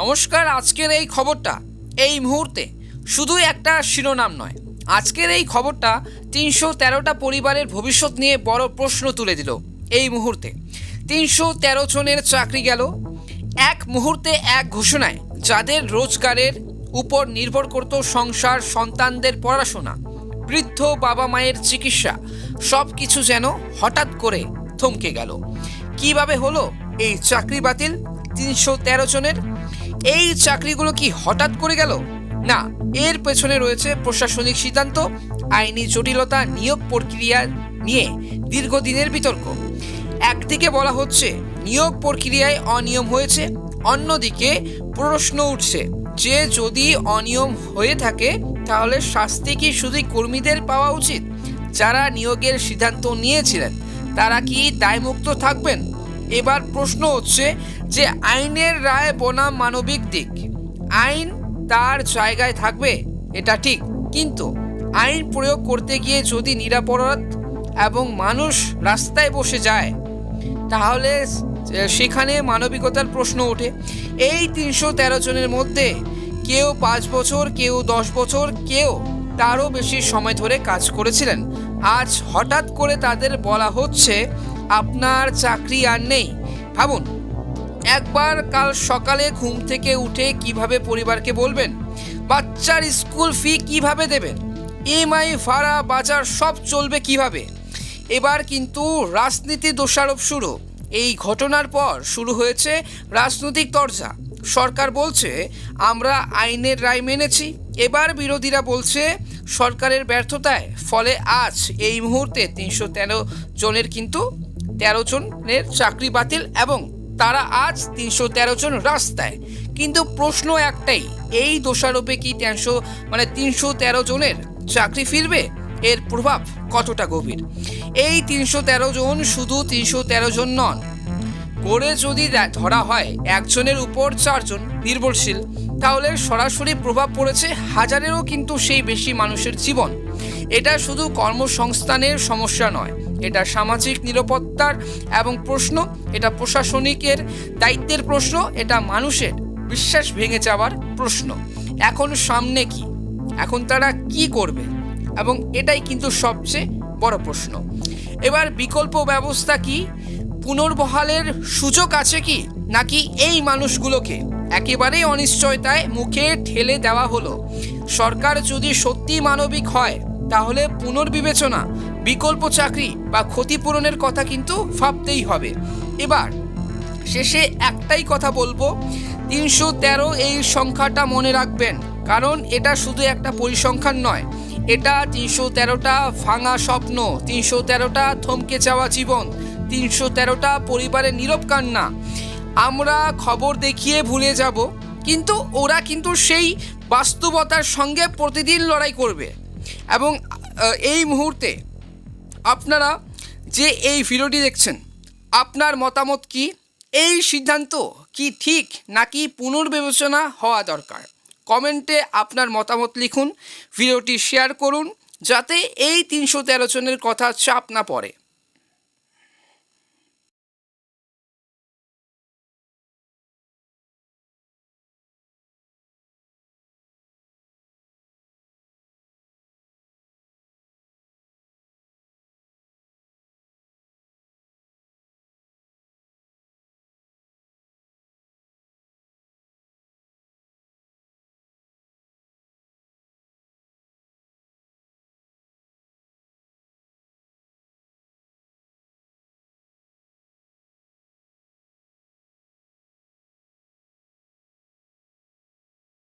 নমস্কার, আজকের এই খবরটা এই মুহূর্তে শুধুই একটা শিরোনাম নয়। আজকের এই খবরটা তিনশো তেরোটা পরিবারের ভবিষ্যৎ নিয়ে বড় প্রশ্ন তুলে দিল এই মুহূর্তে। তিনশো তেরো জনের চাকরি গেল। এক মুহূর্তে এক ঘোষণায় যাদের রোজগারের উপর নির্ভর করত সংসার, সন্তানদের পড়াশোনা, বৃদ্ধ বাবা মায়ের চিকিৎসা সব কিছু যেন হঠাৎ করে থমকে গেল। কীভাবে হলো এই চাকরি বাতিল তিনশো তেরো জনের? এই চাকরিগুলো কি হঠাৎ করে গেল? না, এর পেছনে রয়েছে প্রশাসনিক সিদ্ধান্ত, আইনি জটিলতা, নিয়োগ প্রক্রিয়া নিয়ে দীর্ঘদিনের বিতর্ক। একদিকে বলা হচ্ছে, নিয়োগ প্রক্রিয়ায় অনিয়ম হয়েছে, অন্যদিকে প্রশ্ন উঠছে যে যদি অনিয়ম হয়ে থাকে, তাহলে শাস্তি কি শুধুই কর্মীদের পাওয়া উচিত? যারা নিয়োগের সিদ্ধান্ত নিয়েছিলেন, তারা কি দায়মুক্ত থাকবেন? এবার প্রশ্ন হচ্ছে যে আইনের রায় বনাম মানবিক দিক। আইন তার জায়গায় থাকবে, এটা ঠিক। কিন্তু আইন প্রয়োগ করতে গিয়ে যদি নিরাপরাধ এবং মানুষ রাস্তায় বসে যায়, তাহলে সেখানে মানবিকতার প্রশ্ন ওঠে। এই তিনশো তেরো জনের মধ্যে কেউ পাঁচ বছর, কেউ দশ বছর, কেউ তারও বেশি সময় ধরে কাজ করেছিলেন। আজ হঠাৎ করে তাদের বলা হচ্ছে আপনার চাকরি আর নেই। ভাবুন, একবার কাল সকালে ঘুম থেকে উঠে কীভাবে পরিবারকে বলবেন? বাচ্চার স্কুল ফি কীভাবে দেবেন? ইএমআই ভাড়া বাজার সব চলবে কীভাবে? এবার কিন্তু রাজনীতি দোষারোপ শুরু। এই ঘটনার পর শুরু হয়েছে রাজনৈতিক তরজা। সরকার বলছে, আমরা আইনের রায় মেনেছি। এবার বিরোধীরা বলছে, সরকারের ব্যর্থতায়। ফলে আজ এই মুহূর্তে তিনশো তেরো জনের কিন্তু তেরো জনের চাকরি বাতিল এবং তারা আজ তিনশো তেরো জন রাস্তায়। কিন্তু প্রশ্ন একটাই, এই দোষারোপে কি তিনশো মানে তিনশো তেরো জনের চাকরি ফিরবে? এর প্রভাব কতটা গভীর? এই তিনশো তেরো জন শুধু তিনশো তেরো জন নন। করে যদি ধরা হয় একজনের উপর চারজন নির্ভরশীল, তাহলে সরাসরি প্রভাব পড়েছে হাজারেরও কিন্তু সেই বেশি মানুষের জীবন। এটা শুধু কর্মসংস্থানের সমস্যা নয় এটা সামাজিক নিরাপত্তার এবং প্রশ্ন, এটা প্রশাসনিকের দায়িত্বের প্রশ্ন, এটা মানুষের বিশ্বাস ভেঙে যাওয়ার প্রশ্ন। এখন সামনে কি? এখন তারা কি করবে? এবং এটাই কিন্তু সবচেয়ে বড় প্রশ্ন। এবার বিকল্প ব্যবস্থা কি? পুনর্বহালের সুযোগ আছে কি? নাকি এই মানুষগুলোকে একেবারেই অনিশ্চয়তায় মুখে ঠেলে দেওয়া হলো? সরকার যদি সত্যি মানবিক হয়, তাহলে পুনর্বিবেচনা বিকল্প চাকরি বা ক্ষতিপূরণের কথা কিন্তু ভাবতেই হবে। এবার, শেষে একটাই কথা বলব, তিনশো তেরো এই সংখ্যাটা মনে রাখবেন, কারণ এটা শুধু একটা পরিসংখ্যান নয়। এটা তিনশো তেরোটা ভাঙা স্বপ্ন, তিনশো তেরোটা থমকে যাওয়া জীবন, তিনশো তেরোটা পরিবারের নীরব কান্না। আমরা খবর দেখিয়ে ভুলে যাব, কিন্তু ওরা কিন্তু সেই বাস্তবতার সঙ্গে প্রতিদিন লড়াই করবে। এবং এই মুহূর্তে আপনারা যে এই ভিডিওটি দেখছেন, আপনার মতামত কি? এই সিদ্ধান্ত কি ঠিক নাকি পুনর্বিবেচনা হওয়া দরকার? কমেন্টে আপনার মতামত লিখুন, ভিডিওটি শেয়ার করুন, যাতে এই তিনশো তেরো জনের কথা চাপ না পড়ে।